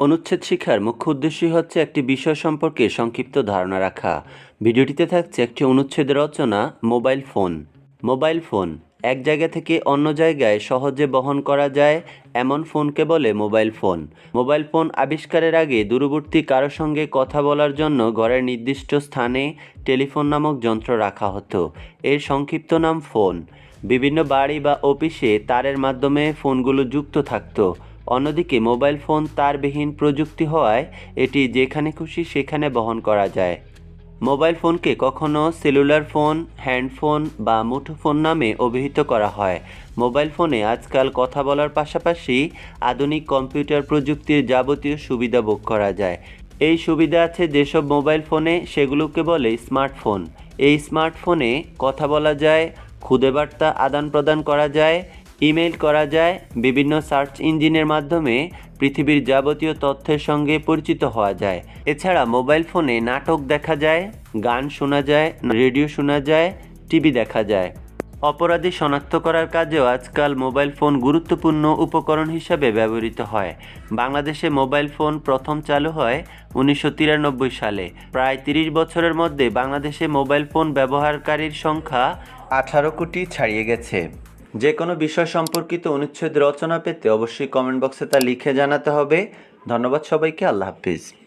অনুচ্ছেদ শিক্ষার মুখ্য উদ্দেশ্যই হচ্ছে একটি বিষয় সম্পর্কে সংক্ষিপ্ত ধারণা রাখা। ভিডিওটিতে থাকছে একটি অনুচ্ছেদ রচনা, মোবাইল ফোন। মোবাইল ফোন, এক জায়গা থেকে অন্য জায়গায় সহজে বহন করা যায় এমন ফোনকে বলে মোবাইল ফোন। মোবাইল ফোন আবিষ্কারের আগে দূরবর্তী কারও সঙ্গে কথা বলার জন্য ঘরের নির্দিষ্ট স্থানে টেলিফোন নামক যন্ত্র রাখা হতো। এর সংক্ষিপ্ত নাম ফোন। বিভিন্ন বাড়ি বা অফিসে তারের মাধ্যমে ফোনগুলো যুক্ত থাকতো। অন্যদিকে মোবাইল ফোন তারবিহীন প্রযুক্তি হওয়ায় এটি যেখানে খুশি সেখানে বহন করা যায়। মোবাইল ফোনকে কখনো সেলুলার ফোন, হ্যান্ডফোন বা মুঠোফোন নামে অভিহিত করা হয়। মোবাইল ফোনে আজকাল কথা বলার পাশাপাশি আধুনিক কম্পিউটার প্রযুক্তির যাবতীয় সুবিধা ভোগ করা যায়। এই সুবিধা আছে যেসব মোবাইল ফোনে, সেগুলোকে বলে স্মার্টফোন। এই স্মার্টফোনে কথা বলা যায়, খুদে বার্তা আদান প্রদান করা যায় ইমেল করা যায় বিভিন্ন সার্চ ইঞ্জিনের মাধ্যমে পৃথিবীর যাবতীয় তথ্যের সঙ্গে পরিচিত হওয়া যায়। এছাড়া মোবাইল ফোনে নাটক দেখা যায়, গান শোনা যায়, রেডিও শোনা যায়, টিভি দেখা যায়। অপরাধী শনাক্ত করার কাজেও আজকাল মোবাইল ফোন গুরুত্বপূর্ণ উপকরণ হিসাবে ব্যবহৃত হয়। বাংলাদেশে মোবাইল ফোন প্রথম চালু হয় উনিশশো তিরানব্বই সালে। প্রায় তিরিশ বছরের মধ্যে বাংলাদেশে মোবাইল ফোন ব্যবহারকারীর সংখ্যা আঠারো কোটি ছাড়িয়ে গেছে। যে কোনো বিষয় সম্পর্কিত অনুচ্ছেদ রচনা পেতে অবশ্যই কমেন্ট বক্সে তা লিখে জানাতে হবে। ধন্যবাদ সবাইকে, আল্লাহ হাফিজ।